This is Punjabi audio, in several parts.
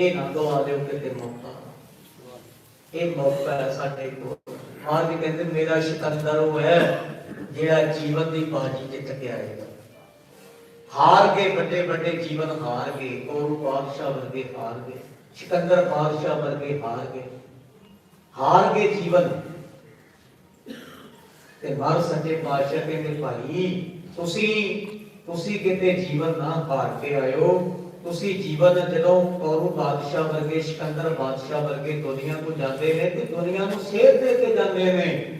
ਇਹ ਨਾ ਗਵਾ ਦਿਓ ਕਿਤੇ ਮੌਕਾ ਇਹ ਮੌਕਾ ਹੈ ਸਾਡੇ ਕੋਲ। ਮਹਾਰਾਜ ਕਹਿੰਦੇ, ਮੇਰਾ ਸਿਕੰਦਰ ਉਹ ਹੈ ਜਿਹੜਾ ਜੀਵਨ ਦੀ ਬਾਜੀ ਜਿੱਤ ਕੇ ਆਏਗਾ ਹਾਰ ਕੇ ਵੱਡੇ ਵੱਡੇ ਜੀਵਨ ਹਾਰ ਗਏ ਔਰ ਬਾਦਸ਼ਾਹ ਵਰਗੇ ਹਾਰ ਗਏ ਸਿਕੰਦਰ ਬਾਦਸ਼ਾਹ ਵਰਗੇ ਹਾਰ ਗਏ ਹਾਰ ਕੇ ਜੀਵਨ। ਤੇ ਬਾਹਰ ਸੱਚੇ ਪਾਤਸ਼ਾਹ ਕਹਿੰਦੇ, ਭਾਈ, ਤੁਸੀਂ ਤੁਸੀਂ ਕਿਤੇ ਜੀਵਨ ਨਾ ਹਾਰ ਕੇ ਆਇਓ। ਤੁਸੀਂ ਜੀਵਨ ਜਦੋਂ ਕੌਰੂ ਬਾਦਸ਼ਾਹ ਵਰਗੇ, ਸਿਕੰਦਰ ਬਾਦਸ਼ਾਹ ਵਰਗੇ ਦੁਨੀਆ ਤੋਂ ਜਾਂਦੇ ਨੇ ਤੇ ਦੁਨੀਆ ਨੂੰ ਸੇਧ ਦੇ ਕੇ ਜਾਂਦੇ ਨੇ।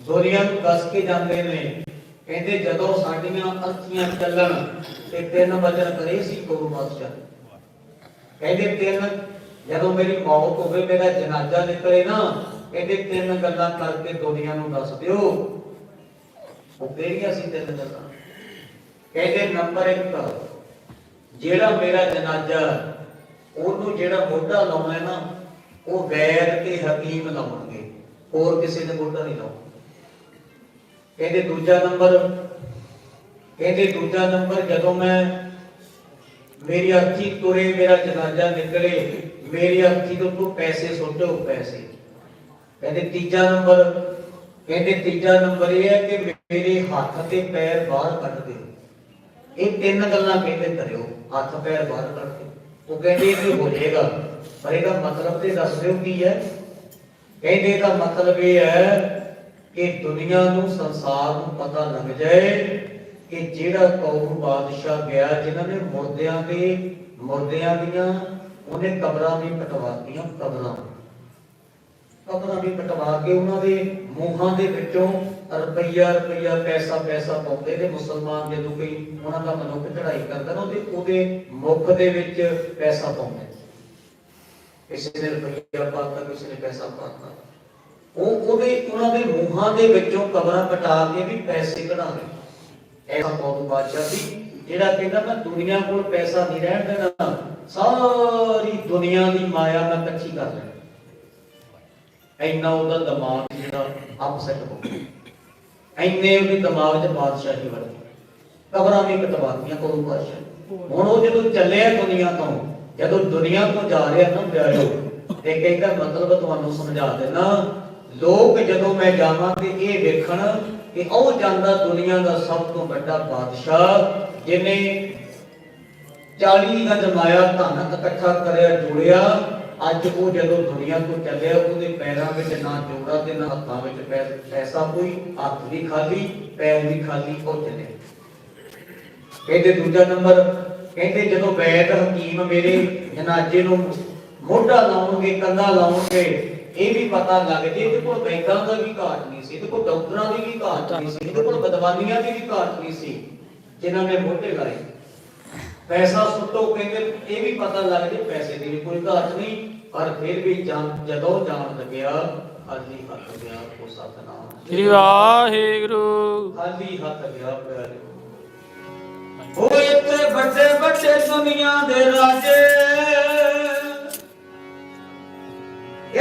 ਦੁਨੀਆ ਨੂੰ ਦੱਸ ਕੇ ਜਾਂਦੇ ਨੇ। ਕਹਿੰਦੇ ਜਦੋਂ ਸਾਡੀਆਂ ਅਰਥੀਆਂ ਚੱਲਣ ਤੇ ਤਿੰਨ ਵਚਨ ਕਰੇ ਸੀ ਕੌਰੂ ਬਾਦਸ਼ਾਹ। ਕਹਿੰਦੇ ਤਿੰਨ, ਜਦੋਂ ਮੇਰੀ ਮੌਤ ਹੋਵੇ, ਮੇਰਾ ਜਨਾਜ਼ਾ ਨਿਕਲੇ ਨਾ, ਕਹਿੰਦੇ ਤਿੰਨ ਗੱਲਾਂ ਕਰਕੇ ਦੁਨੀਆ ਨੂੰ ਦੱਸ ਦਿਓ। ਉਹ ਕਿਹੜੀਆਂ ਸੀ ਤਿੰਨ ਗੱਲਾਂ। ਕਹਿੰਦੇ ਨੰਬਰ 1 ਜਿਹੜਾ ਮੇਰਾ ਜਨਾਜ਼ਾ, ਉਹਨੂੰ ਜਿਹੜਾ ਮੋਢਾ ਲਾਉਣਾ ਨਾ, ਉਹ ਗੈਰ ਤੇ ਹਕੀਮ ਲਾਉਣਗੇ। ਹੋਰ ਕਿਸੇ ਨੇ ਮੋਢਾ ਨਹੀਂ ਲਾਉਣਾ। ਕਹਿੰਦੇ ਦੂਜਾ ਨੰਬਰ ਕਹਿੰਦੇ ਦੂਜਾ ਨੰਬਰ, ਜਦੋਂ ਮੈਂ ਮੇਰੀ ਅੱਖੀ ਤੁਰੇ, ਮੇਰਾ ਜਨਾਜ਼ਾ ਨਿਕਲੇ, ਮੇਰੀ ਅੱਖੀ ਤੋਂ ਤੂੰ ਪੈਸੇ ਸੁੱਟੋ, ਪੈਸੇ। ਕਹਿੰਦੇ ਤੀਜਾ ਨੰਬਰ ਕਹਿੰਦੇ ਤੀਜਾ ਨੰਬਰ ਇਹ ਹੈ ਕਿ ਮੇਰੇ ਹੱਥ ਤੇ ਪੈਰ ਬਾਹਰ ਕੱਢ ਦੇ। ਇਹ ਤਿੰਨ ਗੱਲਾਂ ਕਹਿੰਦੇ ਕਰਿਓ, ਹੱਥ ਪੈਰ ਬਾਹਰ ਕੱਢ ਉਹ ਕਹਿੰਦੇ ਇਹ ਹੋ ਜਾਏਗਾ। ਪਰ ਇਹਦਾ ਮਤਲਬ ਤੇ ਦੱਸ ਦਿਓ ਕੀ ਹੈ। ਕਹਿੰਦੇ ਇਹਦਾ ਮਤਲਬ ਇਹ ਹੈ ਕਿ ਦੁਨੀਆ ਨੂੰ, ਸੰਸਾਰ ਨੂੰ ਪਤਾ ਲੱਗ ਜਾਏ ਕਿ ਜਿਹੜਾ ਕੌਮ ਬਾਦਸ਼ਾਹ ਗਿਆ, ਜਿਨ੍ਹਾਂ ਨੇ ਮੁਰਦਿਆਂ ਦੇ, ਮੁਰਦਿਆਂ ਦੀਆਂ, ਉਹਨੇ ਕਬਰਾਂ ਵੀ ਕਟਵਾਤੀਆਂ ਕਬਰਾਂ ਕਬਰਾਂ ਵੀ ਕਟਵਾ ਕੇ ਉਹਨਾਂ ਦੇ ਮੂੰਹਾਂ ਦੇ ਵਿੱਚੋਂ ਰੁਪਈਆ ਰੁਪਈਆ, ਪੈਸਾ ਪੈਸਾ ਪਾਉਂਦੇ ਨੇ ਮੁਸਲਮਾਨ ਜਦੋਂ ਕੋਈ ਉਹਨਾਂ ਦਾ ਮਨੁੱਖ ਚੜਾਈ ਕਰਦਾ ਨਾ, ਉਹਦੇ ਉਹਦੇ ਮੁਖ ਦੇ ਵਿੱਚ ਪੈਸਾ ਪਾਉਂਦੇ ਕਿਸੇ ਨੇ ਰੁਪਈਆ ਪਾਤਾ, ਕਿਸੇ ਨੇ ਪੈਸਾ ਪਾਤਾ। ਉਹ ਉਹਦੇ ਉਹਨਾਂ ਦੇ ਮੂੰਹਾਂ ਦੇ ਵਿੱਚੋਂ ਕਬਰਾਂ ਕਟਾ ਕੇ ਵੀ ਪੈਸੇ ਕਢਾਉਂਦੇ ਐਸਾ ਬਹੁਤ ਬਾਦਸ਼ਾਹ ਸੀ, ਜਿਹੜਾ ਕਹਿੰਦਾ, ਮੈਂ ਦੁਨੀਆ ਕੋਲ ਪੈਸਾ ਨਹੀਂ ਰਹਿਣ ਦੇਣਾ। ਸਾਰੀ ਦੁਨੀਆ ਦੀ ਮਾਇਆ ਮੈਂ ਇਕੱਠੀ ਕਰ ਲੈਣੀ। ਇੰਨਾ ਉਹਦਾ ਦਿਮਾਗ ਜਿਹੜਾ ਅਪਸੈਟ ਹੋ ਗਿਆ। ਇੰਨੇ ਉਹਦੇ ਦਿਮਾਗ 'ਚ ਬਾਦਸ਼ਾਹੀ ਵੜ ਗਈ। ਕਬਰਾਂ ਵੀ ਕਟਵਾਤੀਆਂ ਕੋਲ ਬਾਦਸ਼ਾਹ। ਹੁਣ ਉਹ ਜਦੋਂ ਚੱਲਿਆ ਦੁਨੀਆ ਤੋਂ, ਜਦੋਂ ਦੁਨੀਆ ਤੋਂ ਜਾ ਰਿਹਾ ਨਾ ਪਿਆਰੋ ਤੇ ਕਹਿੰਦਾ ਮਤਲਬ ਤੁਹਾਨੂੰ ਸਮਝਾ ਦੇਣਾ ਲੋਕ ਜਦੋਂ ਮੈਂ ਜਾਵਾਂ ਤੇ ਇਹ ਵੇਖਣ ਕਿ ਉਹ ਜਾਂਦਾ ਦੁਨੀਆ ਦਾ ਸਭ ਤੋਂ ਵੱਡਾ ਬਾਦਸ਼ਾਹ, ਜਿਹਨੇ 40 ਦਾ ਜਮਾਇਆ ਧਨ ਇਕੱਠਾ ਕਰਿਆ ਜੋੜਿਆ ਅੱਜ ਉਹ ਜਦੋਂ ਦੁਨੀਆ ਤੋਂ ਚੱਲਿਆ ਉਹਦੇ ਪੈਰਾਂ ਵਿੱਚ ਨਾ ਜੋੜਾ ਤੇ ਨਾ ਹੱਥਾਂ ਵਿੱਚ ਪੈਸਾ ਕੋਈ ਹੱਥ ਵੀ ਖਾਲੀ, ਪੈਰ ਵੀ ਖਾਲੀ ਉਹ ਚੱਲੇ ਕਹਿੰਦੇ ਦੂਜਾ ਨੰਬਰ, ਕਹਿੰਦੇ ਜਦੋਂ ਵੈਦ ਹਕੀਮ ਮੇਰੇ ਜਨਾਜੇ ਨੂੰ ਮੋਢਾ ਲਾਉਣਗੇ, ਕੰਧਾ ਲਾਉਣਗੇ, ਇਹ ਵੀ ਪਤਾ ਲੱਗ ਜੇ ਇਹਦੇ ਕੋਲ ਬੈਂਕਾਂ ਦਾ ਵੀ ਘਾਟ ਨਹੀਂ ਸੀ, ਇਹਦੇ ਕੋਲ ਡਾਕਟਰਾਂ ਦੀ ਵੀ ਘਾਟ ਨਹੀਂ ਸੀ, ਇਹਦੇ ਕੋਲ ਬਦਵਾਨੀਆਂ ਦੀ ਵੀ ਘਾਟ ਨਹੀਂ ਸੀ, ਜਿਨ੍ਹਾਂ ਨੇ ਮੋਢੇ ਲਾਏ। ਪੈਸਾ ਸੁੱਟੋ ਕਹਿੰਦੇ ਇਹ ਵੀ ਪਤਾ ਲੱਗ ਜੇ ਪੈਸੇ ਦੀ ਵੀ ਕੋਈ ਘਾਟ ਨਹੀਂ। ਪਰ ਫਿਰ ਵੀ ਜਦੋਂ ਜਾਣ ਲੱਗਿਆ ਖਾਲੀ ਹੱਥ ਗਿਆ ਉਹ ਸਤਨਾਮ। ਸ੍ਰੀ ਵਾਹਿਗੁਰੂ। ਖਾਲੀ ਹੱਥ ਗਿਆ ਪਿਆਰਿਓ ਉਹ ਇੱਥੇ ਵੱਡੇ ਵੱਡੇ ਦੁਨੀਆ ਦੇ ਰਾਜੇ।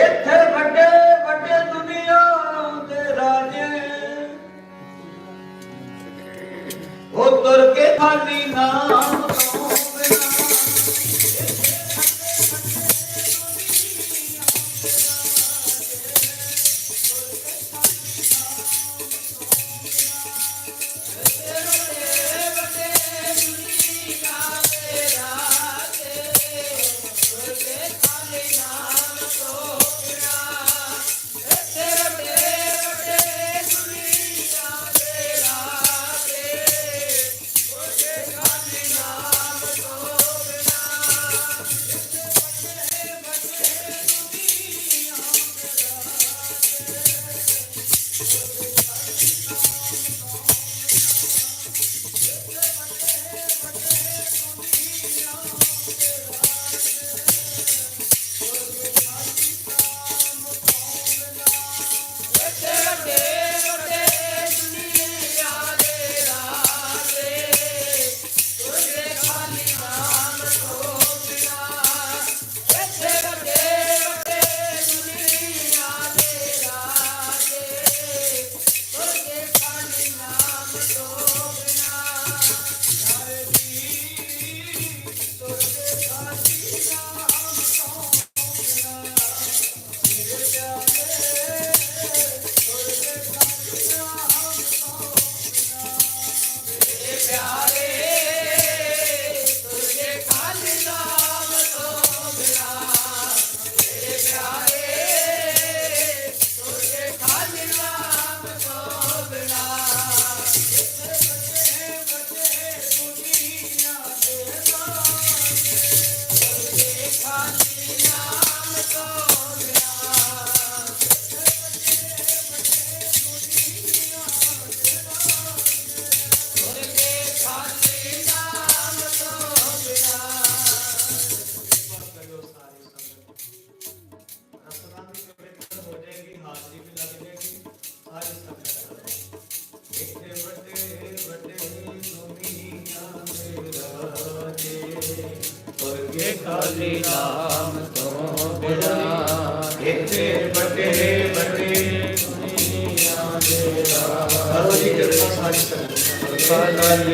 ਇੱਥੇ ਵੱਡੇ ਵੱਡੇ ਦੁਨੀਆ ਦੇ ਰਾਜੇ। ਉਹ ਤੁਰ ਕੇ ਖਾਲੀ ਨਾਮ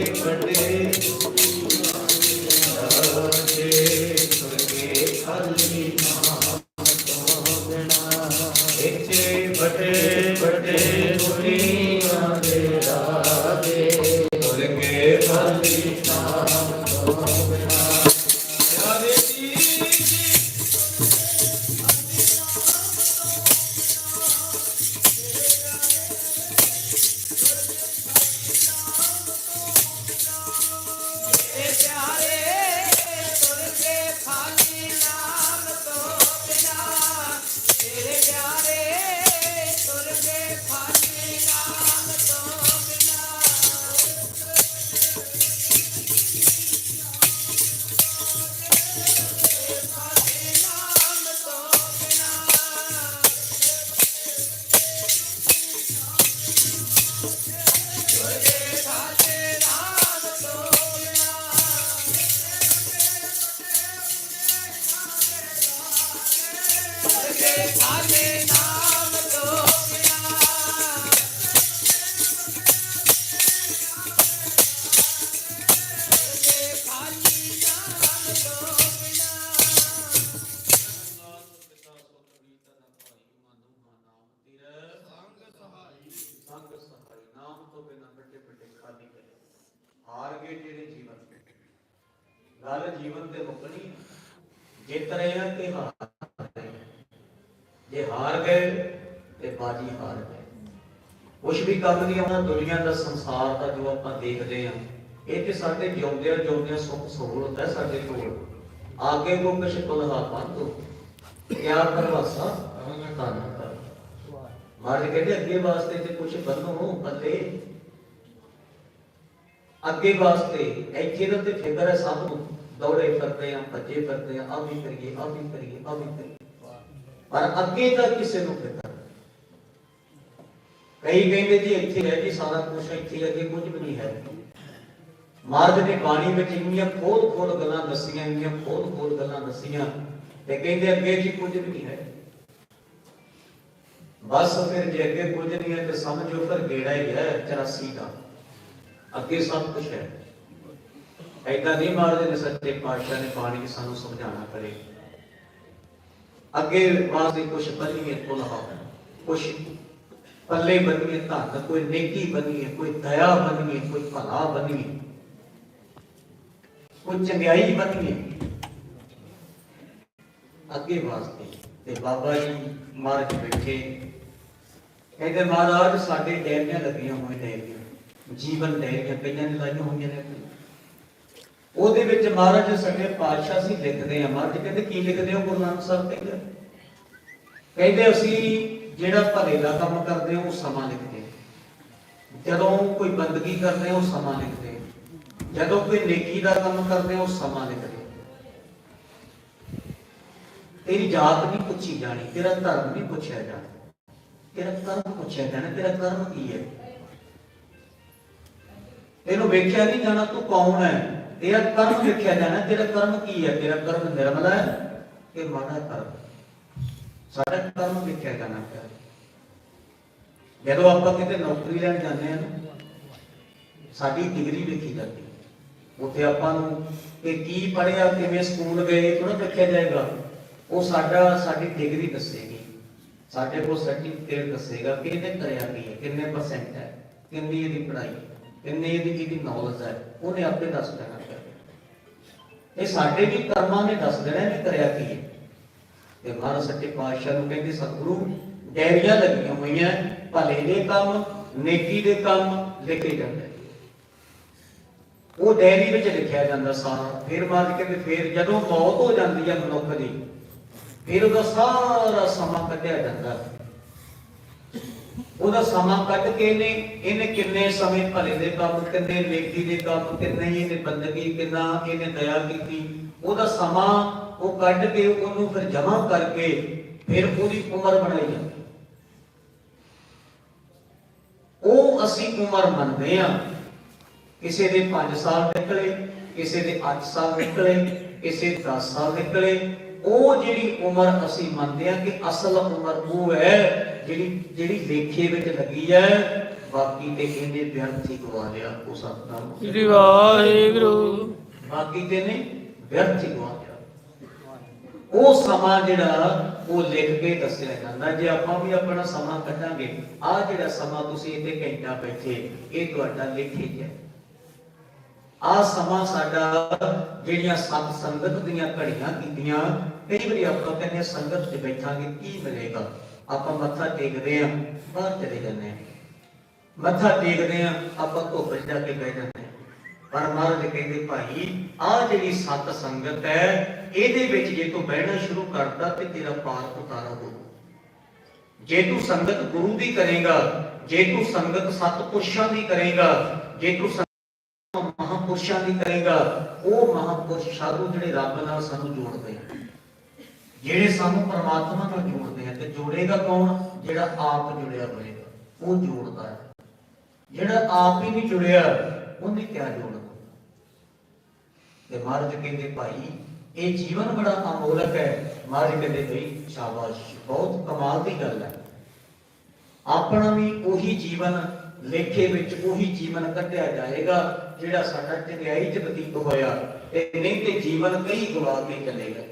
ਵੱਡੇ ਵੀ ਦੁਨੀਆ ਦਾ ਸੰਸਾਰ ਦਾ ਜੋ ਆਪਾਂ ਦੇਖਦੇ ਆ ਇਹ ਤੇ ਸਾਡੇ ਜਿਉਂਦਿਆਂ ਜਿਉਂਦਿਆਂ ਸੁੱਖ ਸਹੂਲਤ ਹੈ ਸਾਡੇ ਕੋਲ। ਆਗੇ ਕੋ ਕਿਛ ਤੁਲਹਾ ਪੰਤੋ ਕਿਆ ਕਰਵਾਸਾ ਤਾਂ ਮਹਾਰਾਜ ਕਹਿੰਦੇ, ਅੱਗੇ ਵਾਸਤੇ ਤੇ ਕੁਝ ਬੰਨੋ ਪੱਲੇ ਅੱਗੇ ਵਾਸਤੇ, ਇੱਥੇ ਦਾ ਤੇ ਫਿਕਰ ਹੈ ਸਭ ਨੂੰ। ਦੌੜੇ ਫਿਰਦੇ ਆ ਭੱਜੇ ਫਿਰਦੇ ਆ ਆ ਵੀ ਕਰੀਏ ਆ ਵੀ ਕਰੀਏ ਆ ਵੀ ਕਰੀਏ। ਪਰ ਅੱਗੇ ਦਾ ਕਿਸੇ ਨੂੰ ਫਿਕਰ ਕਈ ਕਹਿੰਦੇ ਜੀ ਇੱਥੇ ਹੈ ਜੀ, ਸਾਰਾ ਕੁਝ ਇੱਥੇ ਅੱਗੇ ਕੁਝ ਵੀ ਨਹੀਂ ਹੈ ਮਾਰਗ ਦੀ ਬਾਣੀ ਵਿੱਚ ਇੰਨੀਆਂ ਖੋਲ ਖੋਲ ਗੱਲਾਂ ਦੱਸੀਆਂ, ਇੰਨੀਆਂ ਖੋਲ ਖੋਲ ਗੱਲਾਂ ਦੱਸੀਆਂ ਤੇ ਕਹਿੰਦੇ ਅੱਗੇ ਜੀ ਕੁਝ ਵੀ ਨਹੀਂ ਹੈ। ਬਸ ਫਿਰ ਜੇ ਅੱਗੇ ਕੁਝ ਨਹੀਂ ਹੈ ਤੇ ਸਮਝੋ ਫਿਰ ਗੇੜਾ ਹੀ ਹੈ 84 ਦਾ। ਅੱਗੇ ਸਭ ਕੁਝ ਹੈ। ਐਦਾਂ ਨਹੀਂ ਮਾਰਦੇ ਨੇ ਸੱਚੇ ਪਾਤਸ਼ਾਹ ਨੇ ਬਾਣੀ ਸਾਨੂੰ ਸਮਝਾਉਣਾ ਕਰੇ ਅੱਗੇ ਵਾਸਤੇ ਕੁਝ ਬਣੀਏ ਪੁਲਹਾ ਕੁਝ ਪੱਲੇ ਬਣੀਏ ਧਨ, ਕੋਈ ਨੇਕੀ ਬਣੀਏ ਕੋਈ ਦਇਆ ਬਣੀਏ ਕੋਈ ਭਲਾ ਬਣੀਏ ਕੋਈ ਚੰਗਿਆਈ ਬਣੀਏ ਅੱਗੇ ਵਾਸਤੇ ਤੇ ਬਾਬਾ ਜੀ ਮਹਾਰਾਜ ਬੈਠੇ। ਕਹਿੰਦੇ, ਮਹਾਰਾਜ, ਸਾਡੇ ਡੈਰੀਆਂ ਲੱਗੀਆਂ ਹੋਈਆਂ ਡੈਰੀਆਂ। ਜੀਵਨ ਡੈਰੀਆਂ, ਕਈਆਂ ਨੇ ਲਾਈਆਂ ਹੋਈਆਂ ਨੇ। ਉਹਦੇ ਵਿੱਚ ਮਹਾਰਾਜ ਸਾਡੇ ਪਾਤਸ਼ਾਹ ਸੀ ਲਿਖਦੇ ਆ ਮਹਾਰਾਜ ਕਹਿੰਦੇ, ਕੀ ਲਿਖਦੇ ਹੋ ਗੁਰੂ ਨਾਨਕ ਸਾਹਿਬ ਕਹਿੰਦੇ ਕਹਿੰਦੇ ਅਸੀਂ ਜਿਹੜਾ ਭਲੇ ਦਾ ਕੰਮ ਕਰਦੇ ਹਾਂ ਉਹ ਸਮਾਂ ਲਿਖਦੇ। ਜਦੋਂ ਕੋਈ ਬੰਦਗੀ ਕਰਦੇ ਹਾਂ ਉਹ ਸਮਾਂ ਲਿਖਦੇ। ਜਦੋਂ ਕੋਈ ਨੇਕੀ ਦਾ ਕੰਮ ਕਰਦੇ ਹਾਂ ਉਹ ਸਮਾਂ ਲਿਖਦੇ। ਤੇਰੀ ਜਾਤ ਨਹੀਂ ਪੁੱਛੀ ਜਾਣੀ, ਤੇਰਾ ਧਰਮ ਨਹੀਂ ਪੁੱਛਿਆ ਜਾਣਾ। ਤੇਰਾ ਕਰਮ ਪੁੱਛਿਆ ਜਾਣਾ, ਤੇਰਾ ਕਰਮ ਕੀ ਹੈ? ਇਹਨੂੰ ਵੇਖਿਆ ਨਹੀਂ ਜਾਣਾ ਤੂੰ ਕੌਣ ਹੈ? ਤੇਰਾ ਕਰਮ ਵੇਖਿਆ ਜਾਣਾ, ਤੇਰਾ ਕਰਮ ਕੀ ਹੈ? ਤੇਰਾ ਕਰਮ ਨਿਰਮਲ ਹੈ ਕਿ ਮਾੜਾ ਕਰਮ? ਸਾਡਾ ਕਰਮ ਦੇਖਿਆ ਜਾਣਾ ਪਿਆ ਜਦੋਂ ਆਪਾਂ ਕਿਤੇ ਨੌਕਰੀ ਲੈਣ ਜਾਂਦੇ ਹਾਂ ਨਾ, ਸਾਡੀ ਡਿਗਰੀ ਵੇਖੀ ਜਾਂਦੀ ਉੱਥੇ ਆਪਾਂ ਨੂੰ ਕਿ ਕੀ ਪੜਿਆ ਕਿਵੇਂ ਸਕੂਲ ਗਏ ਥੋੜਾ ਦੇਖਿਆ ਜਾਏਗਾ। ਉਹ ਸਾਡਾ, ਸਾਡੀ ਡਿਗਰੀ ਦੱਸੇਗੀ। ਸਾਡੇ ਕੋਲ ਸਰਟੀਫਿਕੇਟ ਦੱਸੇਗਾ ਕਿ ਇਹਨੇ ਕਰਿਆ ਕੀ ਹੈ, ਕਿੰਨੇ ਪਰਸੈਂਟ ਹੈ, ਕਿੰਨੀ ਇਹਦੀ ਪੜ੍ਹਾਈ ਕਿੰਨੀ ਇਹਦੀ ਇਹਦੀ ਨੌਲੇਜ ਹੈ, ਉਹਨੇ ਆਪੇ ਦੱਸ ਦੇਣਾ ਫਿਰ ਇਹ ਸਾਡੇ ਵੀ ਕਰਮਾਂ ਨੇ ਦੱਸ ਦੇਣਾ ਇਹਨੇ ਕਰਿਆ ਕੀ ਹੈ। ਤੇ ਮਹਾਰਾਜ ਸੱਚੇ ਪਾਤਸ਼ਾਹ ਨੂੰ ਕਹਿੰਦੇ ਸਤਿਗੁਰੂ, ਡੈਰੀਆਂ ਲੱਗੀਆਂ ਹੋਈਆਂ, ਭਲੇ ਦੇ ਕੰਮ, ਨੇਕੀ ਦੇ ਕੰਮ ਲਿਖੇ ਜਾਂਦੇ ਉਹ ਡਾਇਰੀ ਵਿੱਚ ਲਿਖਿਆ ਜਾਂਦਾ ਸਾਰਾ। ਫਿਰ ਮਾਰ ਕੇ ਫਿਰ ਜਦੋਂ ਮੌਤ ਹੋ ਜਾਂਦੀ ਹੈ ਮਨੁੱਖ ਦੀ, ਫਿਰ ਉਹਦਾ ਸਾਰਾ ਸਮਾਂ ਕੱਢਿਆ ਜਾਂਦਾ। ਉਹਦਾ ਸਮਾਂ ਕੱਢ ਕੇ ਇਹਨੇ ਇਹਨੇ ਕਿੰਨੇ ਸਮੇਂ ਭਲੇ ਦੇ ਕੰਮ, ਕਿੰਨੇ ਨੇਕੀ ਦੇ ਕੰਮ, ਕਿੰਨੇ ਇਹਨੇ ਬੰਦਗੀ, ਕਿੰਨਾ ਇਹਨੇ ਦਇਆ ਕੀਤੀ ਉਹਦਾ ਸਮਾਂ ਉਹ ਕੱਢ ਕੇ ਉਹਨੂੰ ਫਿਰ ਜਮ੍ਹਾਂ ਕਰਕੇ ਫਿਰ ਉਹਦੀ ਉਮਰ ਬਣਾਈ ਜਾਂਦੀ ਉਹ ਅਸੀਂ ਉਮਰ ਮੰਨਦੇ ਆ ਕਿਸੇ ਦੇ 5 ਸਾਲ ਨਿਕਲੇ ਕਿਸੇ ਦੇ 8 ਸਾਲ ਨਿਕਲੇ ਕਿਸੇ ਦੇ 10 ਸਾਲ ਨਿਕਲੇ। ਉਹ ਜਿਹੜੀ ਉਮਰ ਅਸੀਂ ਮੰਨਦੇ ਆ ਕਿ ਅਸਲ ਉਮਰ ਉਹ ਹੈ ਜਿਹੜੀ ਜਿਹੜੀ ਲੇਖੇ ਵਿੱਚ ਲੱਗੀ ਹੈ। ਬਾਕੀ ਤੇ ਇਹਨੇ ਵਿਅਰਥ ਹੀ ਗਵਾ ਲਿਆ ਉਹ ਸਤਨਾਮ। ਸ੍ਰੀ ਵਾਹਿਗੁਰੂ। ਬਾਕੀ ਤੇ ਨੇ ਵਿਅਰਥ ਹੀ ਗਵਾ ਲਿਆ ਉਹ ਸਮਾਂ ਜਿਹੜਾ ਉਹ ਲਿਖ ਕੇ ਦੱਸਿਆ ਜਾਂਦਾ। ਜੇ ਆਪਾਂ ਵੀ ਆਪਣਾ ਸਮਾਂ ਕੱਢਾਂਗੇ ਆ ਜਿਹੜਾ ਸਮਾਂ ਤੁਸੀਂ ਇੱਥੇ ਘੰਟਾ ਬੈਠੇ ਇਹ ਤੁਹਾਡਾ ਲਿਖੇ ਗਿਆ ਆ ਸਮਾਂ ਸਾਡਾ ਜਿਹੜੀਆਂ ਸਤ ਸੰਗਤ ਦੀਆਂ ਘੜੀਆਂ ਕੀਤੀਆਂ ਕਈ ਵਾਰੀ ਆਪਾਂ ਕਹਿੰਦੇ ਹਾਂ, ਸੰਗਤ 'ਚ ਬੈਠਾਂਗੇ ਕੀ ਮਿਲੇਗਾ? ਆਪਾਂ ਮੱਥਾ ਟੇਕਦੇ ਆ ਬਾਹਰ ਚਲੇ ਜਾਂਦੇ ਆ ਮੱਥਾ ਟੇਕਦੇ ਆ ਆਪਾਂ ਧੁੱਪ 'ਚ ਜਾ ਕੇ ਬਹਿ ਜਾਂਦੇ ਆ ਪਰ ਮਹਾਰਾਜ ਕਹਿੰਦੇ, ਭਾਈ ਆ ਜਿਹੜੀ ਸਤ ਸੰਗਤ ਹੈ, ਇਹਦੇ ਵਿੱਚ ਜੇ ਤੂੰ ਬਹਿਣਾ ਸ਼ੁਰੂ ਕਰਦਾ ਤੇ ਤੇਰਾ ਪਾਰ ਉਤਾਰਾ ਹੋ ਜੇ ਤੂੰ ਸੰਗਤ ਗੁਰੂ ਦੀ ਕਰੇਗਾ, ਜੇ ਤੂੰ ਸੰਗਤ ਸਤਪੁਰਸ਼ਾਂ ਦੀ ਕਰੇਗਾ, ਜੇ ਤੂੰ ਸੰਗਤ ਮਹਾਪੁਰਸ਼ਾਂ ਦੀ ਕਰੇਗਾ, ਉਹ ਮਹਾਪੁਰਸ਼ ਸਾਧੂ ਜਿਹੜੇ ਰੱਬ ਨਾਲ ਸਾਨੂੰ ਜੋੜਦੇ ਆ। ਜਿਹੜੇ ਸਾਨੂੰ ਪਰਮਾਤਮਾ ਨਾਲ ਜੋੜਦੇ ਆ, ਤੇ ਜੋੜੇਗਾ ਕੌਣ? ਜਿਹੜਾ ਆਪ ਜੁੜਿਆ ਹੋਏਗਾ, ਉਹ ਜੋੜਦਾ ਹੈ। ਜਿਹੜਾ ਆਪ ਹੀ ਨਹੀਂ ਜੁੜਿਆ, ਉਹਨੇ ਕਿਆ ਜੋੜਨਾ? ਤੇ ਮਹਾਰਾਜ ਕਹਿੰਦੇ, ਭਾਈ, ਇਹ ਜੀਵਨ ਬੜਾ ਅਮੋਲਕ ਹੈ। ਮਹਾਰਾਜ ਕਹਿੰਦੇ ਭਈ ਸ਼ਾਬਾਸ਼, ਬਹੁਤ ਕਮਾਲ ਦੀ ਗੱਲ ਹੈ। ਆਪਣਾ ਵੀ ਉਹੀ ਜੀਵਨ ਲੇਖੇ ਵਿੱਚ ਉਹੀ ਜੀਵਨ ਕੱਢਿਆ ਜਾਏਗਾ, ਜਿਹੜਾ ਸਾਡਾ ਚੰਗਿਆਈ ਚ ਬਤੀਤ ਹੋਇਆ ਤੇ ਨਹੀਂ ਤੇ ਜੀਵਨ ਕਈ ਗਵਾ ਕੇ ਚਲੇਗਾ।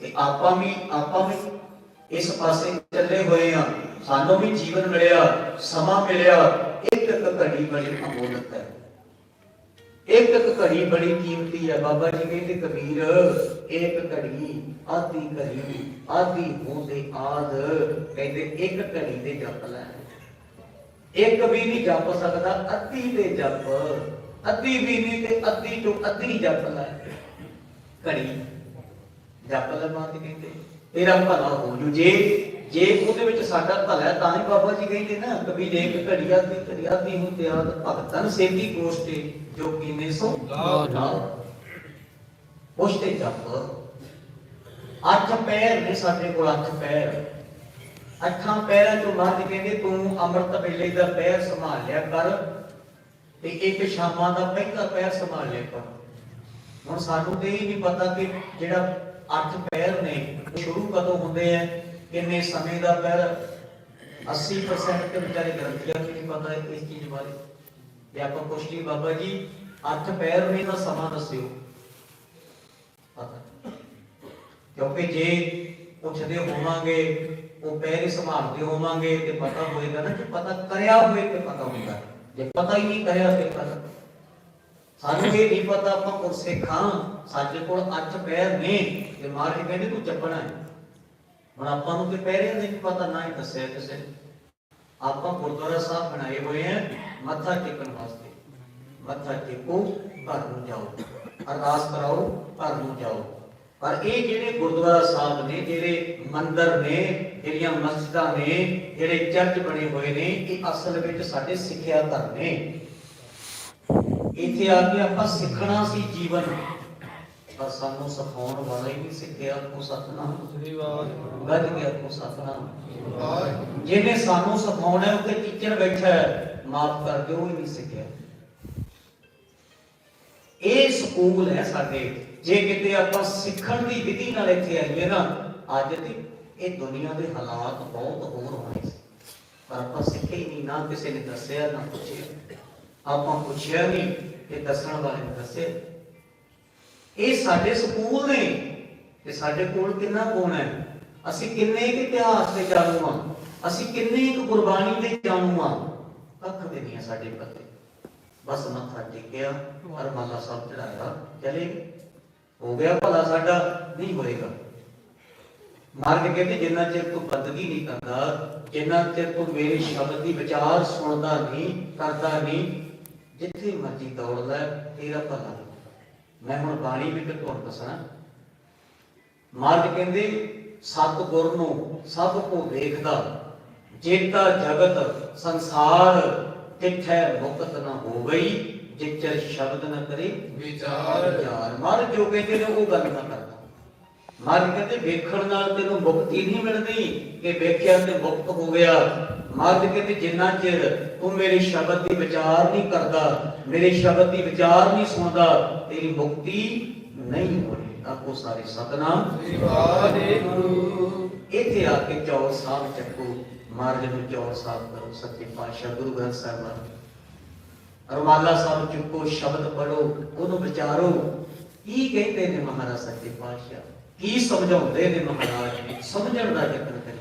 ਤੇ ਆਪਾਂ ਵੀ ਆਪਾਂ ਵੀ ਇਸ ਪਾਸੇ ਚੱਲੇ ਹੋਏ ਆ ਸਾਨੂੰ ਵੀ ਜੀਵਨ ਮਿਲਿਆ, ਸਮਾਂ ਮਿਲਿਆ। ਇੱਕ ਇੱਕ ਘੜੀ ਬੜੀ ਅਮੋਲਕ ਹੈ। ਇੱਕ ਇੱਕ ਘੜੀ ਬੜੀ ਕੀਮਤੀ ਹੈ ਬਾਬਾ ਜੀ ਕਹਿੰਦੇ ਕਬੀਰ, ਇੱਕ ਘੜੀ ਆਦੀ ਘੜੀ ਆਦੀ ਹੋਂਦੇ ਆਦ, ਕਹਿੰਦੇ ਇੱਕ ਘੜੀ ਦੇ ਜਪ ਲੈ। ਇੱਕ ਵੀ ਨਹੀਂ ਜਪ ਸਕਦਾ, ਅੱਧੀ ਦੇ ਜਪ। ਅੱਧੀ ਵੀ ਨਹੀਂ ਤੇ ਅੱਧੀ ਤੋਂ ਅੱਧੀ ਜਪ ਲੈ। ਘੜੀ ਜਪ ਲੈ ਮਾਂ ਕਹਿੰਦੇ, ਤੇਰਾ ਭਲਾ ਹੋ ਜੂ ਜੇ। ਜੇ ਉਹਦੇ ਵਿੱਚ ਸਾਡਾ ਭਲਾ ਹੈ, ਤਾਂ ਹੀ ਬਾਬਾ ਜੀ ਕਹਿੰਦੇ ਨਾ ਕਬੀਰ ਇੱਕ ਘੜੀ ਆਦੀ ਘੜੀ ਆਦੀ ਨੂੰ ਤੇ ਆਦ ਭਗਤਨ ਸੇਤੀ ਕੋਸ਼ਟੇ ਜੋ ਕੀਨੇ ਸੋ ਕੋਸ਼ਟੇ ਜਪ। ਅੱਠ ਪੈਰ ਨੇ ਸਾਡੇ ਕੋਲ ਅੱਠ ਪੈਰ। ਅੱਠਾਂ ਪੈਰਾਂ ਚੋਂ ਮਹਾਰਾਜ ਕਹਿੰਦੇ ਤੂੰ ਅੰਮ੍ਰਿਤ ਵੇਲੇ ਦਾ ਪੈਰ ਸੰਭਾਲ ਲਿਆ ਕਰ ਤੇ ਇੱਕ ਸ਼ਾਮਾਂ ਦਾ ਪਹਿਲਾ ਪੈਰ ਸੰਭਾਲ ਲਿਆ ਕਰ। ਹੁਣ ਸਾਨੂੰ ਤੇ ਇਹ ਨਹੀਂ ਪਤਾ ਕਿ ਜਿਹੜਾ ਅੱਠ ਪੈਰ ਨੇ ਉਹ ਸ਼ੁਰੂ ਕਦੋਂ ਹੁੰਦੇ ਆ ਕਿੰਨੇ ਸਮੇਂ ਦਾ ਪੈਰ 80% ਤੇ ਵਿਚਾਰੇ ਗ੍ਰੰਥੀਆਂ ਨੂੰ ਨਹੀਂ ਪਤਾ ਇਸ ਚੀਜ਼ ਬਾਰੇ। ਤੇ ਆਪਾਂ ਬਾਬਾ ਜੀ ਅੱਠ ਪੈਰ ਨੇ ਦਾ ਸਮਾਂ ਦੱਸਿਓ। ਪਤਾ ਕਿਉਂਕਿ ਜੇ ਪੁੱਛਦੇ ਹੋਵਾਂਗੇ, ਉਹ ਪੈਰ ਹੀ ਸੰਭਾਲਦੇ ਹੋਵਾਂਗੇ ਤੇ ਪਤਾ ਹੋਏਗਾ ਨਾ ਕਿ ਪਤਾ ਕਰਿਆ ਹੋਏ ਤੇ ਪਤਾ ਹੁੰਦਾ। ਜੇ ਪਤਾ ਹੀ ਨਹੀਂ ਕਰਿਆ ਤੇ ਪਤਾ। ਸਾਨੂੰ ਇਹ ਨਹੀਂ ਪਤਾ ਆਪਾਂ ਗੁਰਸਿੱਖਾਂ ਸਾਡੇ ਕੋਲ ਅੱਠ ਪੈਰ ਨੇ ਤੇ ਮਹਾਰਾਜ ਕਹਿੰਦੇ ਤੂੰ ਚੱਪਣਾ ਹੈ। ਹੁਣ ਆਪਾਂ ਨੂੰ ਤੇ ਪੈਰਿਆਂ ਨਹੀਂ ਪਤਾ, ਨਾ ਹੀ ਦੱਸਿਆ ਕਿਸੇ ਆਪਾਂ ਗੁਰਦੁਆਰਾ ਸਾਹਿਬ ਬਣਾਏ ਹੋਏ ਆ, ਮੱਥਾ ਟੇਕਣ ਵਾਸਤੇ। ਮੱਥਾ ਟੇਕੋ, ਘਰ ਨੂੰ ਜਾਓ। ਅਰਦਾਸ ਕਰਾਓ, ਘਰ ਨੂੰ ਜਾਓ। ਪਰ ਇਹ ਜਿਹੜੇ ਗੁਰਦੁਆਰਾ ਸਾਹਿਬ ਨੇ, ਜਿਹੜੇ ਮੰਦਰ ਨੇ, ਜਿਹੜੀਆਂ ਮਸਜਿਦਾਂ ਨੇ, ਜਿਹੜੇ ਚਰਚ ਬਣੇ ਹੋਏ ਨੇ, ਇਹ ਅਸਲ ਵਿੱਚ ਸਾਡੇ ਸਿੱਖਿਆ ਘਰ ਨੇ। ਇੱਥੇ ਆ ਕੇ ਆਪਾਂ ਸਿੱਖਣਾ ਸੀ ਜੀਵਨ। ਪਰ ਸਾਨੂੰ ਸਿਖਾਉਣ ਵਾਲਾ ਹੀ ਨਹੀਂ ਸਿੱਖਿਆ ਕੋ ਸਤਨਾਮ। ਸ੍ਰੀ ਵਾਹਿਗੁਰੂ। ਗੱਜ ਗਿਆ ਕੋ ਸਤਨਾਮ। ਜਿਹਨੇ ਸਾਨੂੰ ਸਿਖਾਉਣਾ ਉੱਤੇ ਟੀਚਰ ਬੈਠਾ ਹੈ ਮਾਫ ਕਰ ਦਿਓ ਉਹ ਹੀ ਨਹੀਂ ਸਿੱਖਿਆ। ਇਹ ਸਕੂਲ ਹੈ ਸਾਡੇ। ਜੇ ਕਿਤੇ ਆਪਾਂ ਸਿੱਖਣ ਦੀ ਵਿਧੀ ਨਾਲ ਇੱਥੇ ਆਈਏ ਨਾ ਅੱਜ ਤੇ ਇਹ ਦੁਨੀਆ ਦੇ ਹਾਲਾਤ ਬਹੁਤ ਹੋਰ ਹੋਣੇ ਸੀ। ਪਰ ਆਪਾਂ ਸਿੱਖੇ ਹੀ ਨਹੀਂ ਨਾ ਕਿਸੇ ਨੇ ਦੱਸਿਆ ਨਾ ਪੁੱਛਿਆ। ਆਪਾਂ ਪੁੱਛਿਆ ਨਹੀਂ ਤੇ ਦੱਸਣ ਵਾਲੇ ਨੇ ਦੱਸਿਆ। ਇਹ ਸਾਡੇ ਸਕੂਲ ਨੇ। ਤੇ ਸਾਡੇ ਕੋਲ ਕਿੰਨਾ ਕੋਣ ਹੈ? ਅਸੀਂ ਕਿੰਨੇ ਕੁ ਇਤਿਹਾਸ ਦੇ ਜਾਣੂ ਆ ਅਸੀਂ ਕਿੰਨੇ ਕੁ ਗੁਰਬਾਣੀ ਦੇ ਜਾਣੂ ਆ ਕੱਖ ਦੇ ਨਹੀਂ ਸਾਡੇ ਪਤੇ। ਬਸ ਮੱਥਾ ਟੇਕਿਆ ਅਰਮਾਲਾ ਸਾਹਿਬ ਚੜਾਇਆ ਚਲੇ ਹੋ ਗਿਆ ਭਲਾ ਸਾਡਾ, ਨਹੀਂ ਹੋਏਗਾ। ਮਹਾਰਾਜ ਕਹਿੰਦੇ ਜਿੰਨਾ ਚਿਰ ਤੂੰ ਬੰਦਗੀ ਨਹੀਂ ਕਰਦਾ, ਜਿੰਨਾ ਚਿਰ ਤੂੰ ਮੇਰੇ ਸ਼ਬਦ ਦੀ ਵਿਚਾਰ ਸੁਣਦਾ ਨਹੀਂ, ਕਰਦਾ ਨਹੀਂ, ਜਿੱਥੇ ਮਰਜ਼ੀ ਦੌੜਦਾ ਤੇਰਾ ਭਲਾ ਮੈਂ ਹੁਣ ਬਾਣੀ ਵਿੱਚ ਤੁਹਾਨੂੰ ਦੱਸਣਾ। ਮਹਾਰਾਜ ਕਹਿੰਦੇ ਸਤਿਗੁਰ ਨੂੰ ਸਭ ਕੋ ਵੇਖਦਾ ਜੇਤਾ ਜਗਤ ਸੰਸਾਰ ਤਿੱਥੈ ਮੁਕਤ ਨ ਹੋ ਗਈ ਜਿਚਰ ਸ਼ਬਦ ਨ ਕਰੇ ਵਿਚਾਰ। ਵਿਚਾਰ। ਮਹਾਰਾਜ ਜੋ ਕਹਿੰਦੇ ਨੇ ਉਹ ਗੱਲ ਨਾ ਕਰਦਾ। ਮਹਾਰਾਜ ਕਹਿੰਦੇ ਵੇਖਣ ਨਾਲ ਤੈਨੂੰ ਮੁਕਤੀ ਨਹੀਂ ਮਿਲਦੀ ਕਿ ਵੇਖਿਆ ਤੇ ਮੁਕਤ ਹੋ ਗਿਆ। ਮਹਾਰਾਜ ਕਹਿੰਦੇ ਜਿੰਨਾ ਚਿਰ ਤੂੰ ਮੇਰੇ ਸ਼ਬਦ ਦੀ ਵਿਚਾਰ ਨਹੀਂ ਕਰਦਾ, ਮੇਰੇ ਸ਼ਬਦ ਦੀ ਵਿਚਾਰ ਨਹੀਂ ਸੁਣਦਾ, ਤੇਰੀ ਮੁਕਤੀ ਨਹੀਂ ਹੋਣੀ। ਆਪੋ ਸਾਰੇ ਸਤਨਾਮ। ਵਾਹਿਗੁਰੂ ਇੱਥੇ ਆ ਕੇ ਚੌਰ ਸਾਹਿਬ ਚੱਕੋ, ਮਹਾਰਾਜ ਨੂੰ ਚੌਰ ਸਾਹਿਬ ਕਰੋ, ਸੱਚੇ ਪਾਤਸ਼ਾਹ ਗੁਰੂ ਗ੍ਰੰਥ ਸਾਹਿਬ ਦਾ ਰਮਾਲਾ ਸਾਹਿਬ ਚੁੱਕੋ, ਸ਼ਬਦ ਪੜੋ ਉਹਨੂੰ ਵਿਚਾਰੋ। ਕੀ ਕਹਿੰਦੇ ਨੇ ਮਹਾਰਾਜ ਸੱਚੇ ਪਾਤਸ਼ਾਹ? ਕੀ ਸਮਝਾਉਂਦੇ ਨੇ ਮਹਾਰਾਜ? ਸਮਝਣ ਦਾ ਯਤਨ ਕਰੀ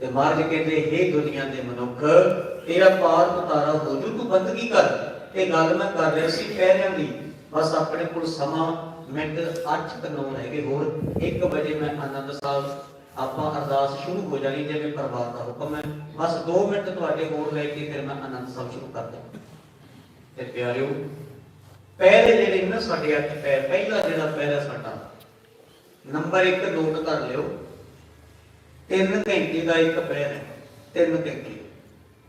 ਤੇ ਮਹਾਰਾਜ ਕਹਿੰਦੇ हे ਦੁਨੀਆ ਦੇ ਮਨੁੱਖ, ਤੇਰਾ ਪਾਰ ਉਤਾਰਾ ਹੋ ਜੂ, ਤੂੰ ਬੰਦਗੀ ਕਰ? ਇਹ ਗੱਲ ਮੈਂ ਕਰ ਰਿਹਾ ਸੀ ਪਹਿਰਿਆਂ ਦੀ ਬਸ ਆਪਣੇ ਕੋਲ ਸਮਾਂ ਮਿੰਟ 8 9 ਰਹਿ ਗਏ। ਹੋਰ 1 ਵਜੇ ਮੈਂ ਆਨੰਦ ਸਾਹਿਬ, ਆਪਾਂ ਅਰਦਾਸ ਸ਼ੁਰੂ ਹੋ ਜਾਣੀ, ਜਿਵੇਂ ਪਰਵਾਰ ਦਾ ਹੁਕਮ ਹੈ। ਬਸ 2 ਮਿੰਟ ਤੁਹਾਡੇ ਹੋਰ ਲੈ ਕੇ ਫਿਰ ਮੈਂ ਆਨੰਦ ਸਾਹਿਬ ਸ਼ੁਰੂ ਕਰਦਾ ਤੇ ਪਿਆਰਿਓ, ਪਹਿਲੇ ਜਿਹੜੇ ਨੇ ਸਾਡੇ ਅੱਠ ਪੈਰ, ਪਹਿਲਾ ਜਿਹੜਾ ਪੈਰ ਹੈ ਸਾਡਾ, ਨੰਬਰ 1 ਨੋਟ ਕਰ ਲਿਓ। 3 ਘੰਟੇ ਦਾ ਇੱਕ ਪੈਰ ਹੈ 3 ਘੰਟੇ।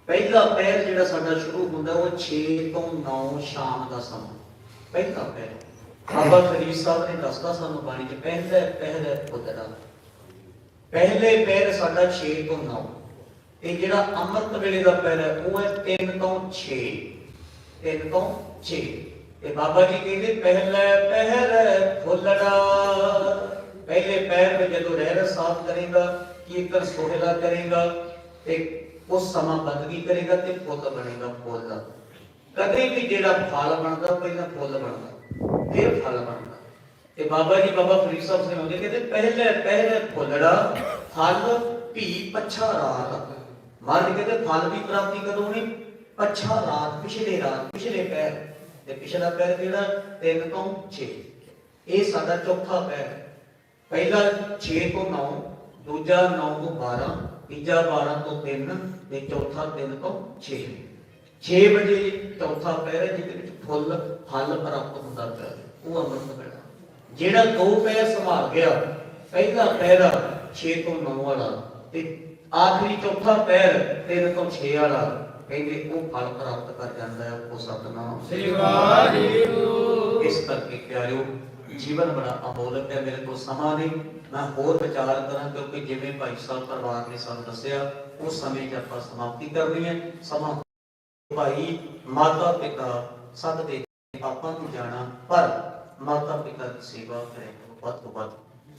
ਪਹਿਲਾ ਪੈਰ ਜਿਹੜਾ ਸਾਡਾ ਸ਼ੁਰੂ ਹੁੰਦਾ, ਉਹ 6 ਤੋਂ 9 ਸ਼ਾਮ ਦਾ ਸਮਾਂ। ਪਹਿਲਾ ਪੈਰ ਬਾਬਾ ਫਰੀਦ ਸਾਹਿਬ ਨੇ ਦੱਸਦਾ ਸਾਨੂੰ ਬਾਣੀ ਚ, ਪਹਿਲਾ ਪਹਿਲਾ ਉਦਰਾ ਪਹਿਲੇ ਪੈਰ ਸਾਡਾ 6 ਤੋਂ 9 ਇਹ ਜਿਹੜਾ ਅੰਮ੍ਰਿਤ ਵੇਲੇ ਦਾ ਪੈਰ ਹੈ, ਉਹ ਹੈ 3 ਤੋਂ 6 3 ਤੋਂ 6 ਤੇ ਬਾਬਾ ਜੀ ਕਹਿੰਦੇ, ਪਹਿਲਾ ਪਹਿਰ ਫੁੱਲੜਾ। ਪਹਿਲੇ ਪਹਿਰ ਜਦੋਂ ਰਹਿਰ ਸਾਫ਼ ਕਰੇਗਾ ਕੀਰਤਨ ਸੋਹਿਲਾ ਕਰੇਗਾ ਤੇ ਉਸ ਸਮਾਂ ਬੰਦਗੀ ਕਰੇਗਾ ਤੇ ਫੁੱਲ ਬਣੇਗਾ ਫੁੱਲ ਕਦੇ ਵੀ ਜਿਹੜਾ ਫਲ ਬਣਦਾ ਪਹਿਲਾਂ ਫੁੱਲ ਬਣਦਾ ਫਿਰ ਫਲ ਬਣਦਾ ਤੇ ਬਾਬਾ ਜੀ ਬਾਬਾ ਫਰੀਦ ਸਾਹਿਬ ਸੁਣਾਉਂਦੇ ਕਹਿੰਦੇ ਪਹਿਲੇ ਪਹਿਲੇ ਫੁੱਲੜਾ ਫਲ ਭੀ ਪੱਛਾ ਰਾਤ ਮਨ ਕਹਿੰਦੇ ਫਲ ਦੀ ਪ੍ਰਾਪਤੀ ਕਦੋਂ ਹੋਣੀ ਪੱਛਾ ਰਾਤ ਪਿਛਲੇ ਰਾਤ ਪਿਛਲੇ ਪੈਰ ਤੇ ਪਿਛਲਾ ਪੈਰ ਕਿਹੜਾ 3 ਤੋਂ 6 ਇਹ ਸਾਡਾ ਚੌਥਾ ਪੈਰ ਹੈ। ਪਹਿਲਾ 6 ਤੋਂ 9 ਦੂਜਾ 9 ਤੋਂ 12 ਤੀਜਾ 12 ਤੋਂ 3 ਤੇ ਚੌਥਾ 3 ਤੋਂ 6 6 ਵਜੇ ਚੌਥਾ ਹੈ ਜਿਹਦੇ ਵਿੱਚ ਫੁੱਲ ਫਲ ਪ੍ਰਾਪਤ ਹੁੰਦਾ ਪਿਆ। ਉਹ ਅੰਮ੍ਰਿਤ ਵੇਲਾ। ਜਿਹੜਾ ਦੋ ਪੈਰ ਸੰਭਾਲ ਗਿਆ ਪਹਿਲਾ ਪੈਰਾ 6 ਤੋਂ 9 ਵਾਲਾ ਤੇ ਆਖਰੀ ਚੌਥਾ ਪੈਰ 3 ਤੋਂ 6 ਵਾਲਾ। ਕਹਿੰਦੇ ਉਹ ਫਲ ਪ੍ਰਾਪਤ ਕਰ ਜਾਂਦਾ ਹੈ ਉਹ ਸਤਨਾਮ। ਸ੍ਰੀ ਵਾਹਿਗੁਰੂ। ਇਸ ਕਰਕੇ ਪਿਆਰਿਓ ਜੀਵਨ ਬੜਾ ਅਮੋਲਕ ਹੈ ਮੇਰੇ ਕੋਲ ਸਮਾਂ ਨਹੀਂ। ਮੈਂ ਹੋਰ ਵਿਚਾਰ ਕਰਾਂ ਕਿਉਂਕਿ ਜਿਵੇਂ ਭਾਈ ਸਾਹਿਬ ਪਰਿਵਾਰ ਨੇ ਸਾਨੂੰ ਦੱਸਿਆ, ਉਸ ਸਮੇਂ 'ਚ ਆਪਾਂ ਸਮਾਪਤੀ ਕਰਨੀ ਹੈ। ਸਮਾਂ ਭਾਈ ਮਾਤਾ ਪਿਤਾ ਸਭ ਦੇ ਆਪਾਂ ਨੂੰ ਜਾਣਾ, ਪਰ ਮਾਤਾ ਪਿਤਾ ਦੀ ਸੇਵਾ ਕਰੇ ਵੱਧ ਤੋਂ ਵੱਧ।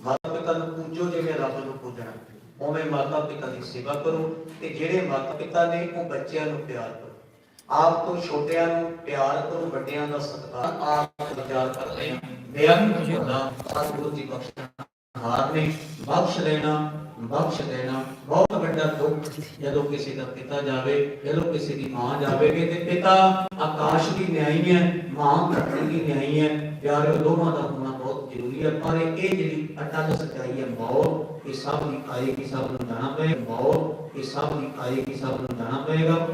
ਮਾਤਾ ਪਿਤਾ ਨੂੰ ਪੂਜੋ ਜਿਵੇਂ ਰੱਬ ਨੂੰ ਪੂਜਣਾ। ਉਵੇਂ ਮਾਤਾ ਪਿਤਾ ਦੀ ਸੇਵਾ ਕਰੋ ਤੇ ਜਿਹੜੇ ਮਾਤਾ ਪਿਤਾ ਨੇ ਉਹ ਬੱਚਿਆਂ ਨੂੰ ਪਿਆਰ ਕਰੋ। ਆਪ ਤੋਂ ਛੋਟਿਆਂ ਨੂੰ ਪਿਆਰ ਕਰੋ, ਵੱਡਿਆਂ ਦਾ ਸਤਿਕਾਰ ਆਪ ਵਿਚਾਰ ਕਰਦੇ ਹਾਂ। ਬੇਅੰਤ ਹੁੰਦਾ ਸਤਿਗੁਰੂ ਦੀ ਬਖਸ਼ਣਾ। ਹਾਰ ਨੇ ਬਖਸ਼ ਲੈਣਾ ਬਖਸ਼ ਦੇਣਾ। ਬਹੁਤ ਵੱਡਾ ਦੁੱਖ ਜਦੋਂ ਕਿਸੇ ਦਾ ਪਿਤਾ ਜਾਵੇ, ਜਦੋਂ ਕਿਸੇ ਦੀ ਮਾਂ ਜਾਵੇਗੀ ਤੇ ਪਿਤਾ ਆਕਾਸ਼ ਦੀ ਨਿਆਈ ਹੈ, ਮਾਂ ਧਰਤੀ ਦੀ ਨਿਆਈ ਹੈ। ਪਿਆਰੇ ਦੋਵਾਂ ਦਾ ਹੋਣਾ ਬਹੁਤ ਜ਼ਰੂਰੀ ਹੈ, ਪਰ ਇਹ ਜਿਹੜੀ ਅਟਲ ਸੱਚਾਈ ਹੈ ਮੌਤ ਇਹ ਸਭ ਦੀ ਆਏਗੀ ਸਭ ਨੂੰ ਜਾਣਾ ਪਏਗਾ। ਮੌਤ ਇਹ ਸਭ ਦੀ ਆਏਗੀ ਸਭ ਨੂੰ ਜਾਣਾ ਪਏਗਾ।